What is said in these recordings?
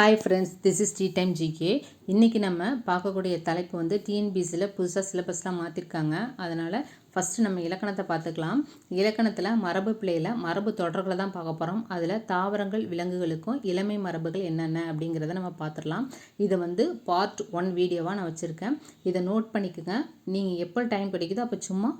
Hi friends this is the time GK இன்றைக்கி நம்ம பார்க்கக்கூடிய தலைப்பு வந்து டிஎன்பிசியில் புதுசாக சிலபஸ்லாம் மாற்றிருக்காங்க அதனால் ஃபஸ்ட்டு நம்ம இலக்கணத்தை பார்த்துக்கலாம். இலக்கணத்தில் மரபு பிள்ளையில் மரபு தொடர்களை தான் பார்க்க போகிறோம் அதில் தாவரங்கள் விலங்குகளுக்கும் இளமை மரபுகள் என்னென்ன அப்படிங்கிறத நம்ம பார்த்துடலாம். இதை வந்து பார்ட் ஒன் வீடியோவாக நான் வச்சுருக்கேன். இதை நோட் பண்ணிக்கோங்க. நீங்கள் எப்போ டைம் கிடைக்குதோ அப்போ சும்மா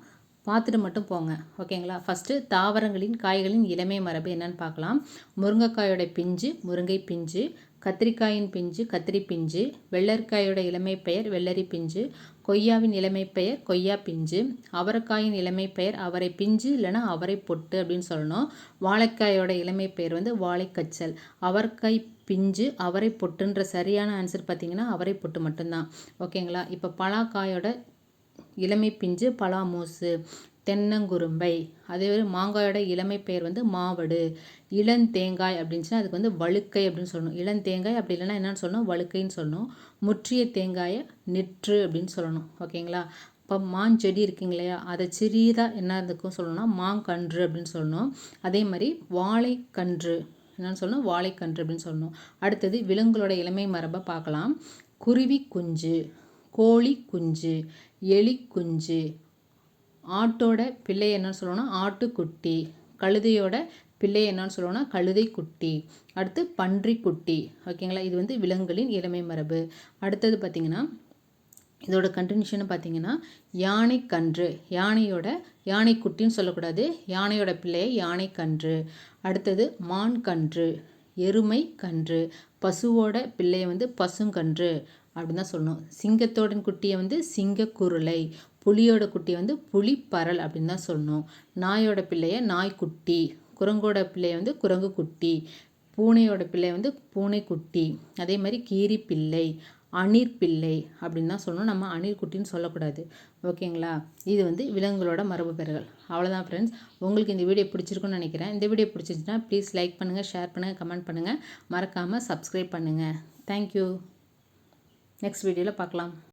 பார்த்துட்டு மட்டும் போங்க. ஓகேங்களா ஃபஸ்ட்டு தாவரங்களின் காய்களின் இளமை மரபு என்னன்னு பார்க்கலாம். முருங்கைக்காயோட பிஞ்சு முருங்கை பிஞ்சு கத்திரிக்காயின் பிஞ்சு கத்திரி பிஞ்சு. வெள்ளரிக்காயோட இளமை பெயர் வெள்ளரி பிஞ்சு. கொய்யாவின் இளமை பெயர் கொய்யா பிஞ்சு. அவரைக்காயின் இளமை பெயர் அவரை பிஞ்சு இல்லைனா அவரை பொட்டு அப்படின்னு சொல்லணும். வாழைக்காயோட இளமை பெயர் வந்து வாழைக்கச்சல். அவரைக்காய் பிஞ்சு அவரை பொட்டுன்ற சரியான ஆன்சர் பார்த்தீங்கன்னா அவரை பொட்டு மட்டும்தான். ஓகேங்களா? இப்போ பலாக்காயோட இளமை பிஞ்சு பலாமூசு. தென்னங்குரும்பை. அதே மாதிரி மாங்காயோட இளமை பெயர் வந்து மாவடு. இளந்தேங்காய் அப்படின்னு அதுக்கு வந்து வழுக்கை அப்படின்னு சொல்லணும். இளந்தேங்காய் அப்படி இல்லைன்னா என்னென்னு சொல்லணும்? வழுக்கைன்னு சொல்லணும். முற்றிய தேங்காயை நெற்று அப்படின்னு சொல்லணும். ஓகேங்களா? இப்போ மாஞ்செடி இருக்குங்க இல்லையா? அதை சிறியதாக என்ன இருக்கும் சொல்லணும்னா மாங்கன்று அப்படின்னு சொல்லணும். அதே மாதிரி வாழைக்கன்று. என்னென்னு சொல்லணும்? வாழைக்கன்று அப்படின்னு சொல்லணும். அடுத்தது விலங்குகளோட இளமை மரபை பார்க்கலாம். குருவி குஞ்சு கோழி குஞ்சு எலி குஞ்சு ஆட்டோட பிள்ளை என்னன்னு சொல்லுவோன்னா ஆட்டுக்குட்டி கழுதையோட பிள்ளை என்னன்னு சொல்லுவோம்னா கழுதை குட்டி அடுத்து பன்றி குட்டி ஓகேங்களா? இது வந்து விலங்குகளின் இளமை மரபு. அடுத்தது பார்த்திங்கன்னா இதோட கண்டினியூஷன் பார்த்தீங்கன்னா யானை கன்று யானையோட யானை குட்டின்னு சொல்லக்கூடாது. யானையோட பிள்ளையை யானை கன்று அடுத்தது மான் கன்று எருமை கன்று பசுவோட பிள்ளையை வந்து பசுங்கன்று அப்படின்னு தான் சொல்லணும். சிங்கத்தோட குட்டியை வந்து சிங்கக்குருளை. புலியோட குட்டியை வந்து புலிப்பரல் அப்படின்னு தான் சொல்லணும். நாயோட பிள்ளைய நாய்க்குட்டி. குரங்கோட பிள்ளைய வந்து குரங்கு குட்டி. பூனையோட பிள்ளை வந்து பூனைக்குட்டி அதே மாதிரி கீரி பிள்ளை அணிர் பிள்ளை அப்படின்னு தான் சொல்லணும். நம்ம அணிர் குட்டின்னு சொல்லக்கூடாது. ஓகேங்களா? இது வந்து விலங்குகளோட மரபு பெறுகள் அவ்வளோதான் ஃப்ரெண்ட்ஸ் உங்களுக்கு இந்த வீடியோ பிடிச்சிருக்குன்னு நினைக்கிறேன். இந்த வீடியோ பிடிச்சிருந்துச்சுன்னா ப்ளீஸ் லைக் பண்ணுங்கள் ஷேர் பண்ணுங்கள் கமெண்ட் பண்ணுங்கள் மறக்காமல் சப்ஸ்கிரைப் பண்ணுங்கள் தேங்க்யூ நெக்ஸ்ட் வீடியோவில் பார்க்கலாம்.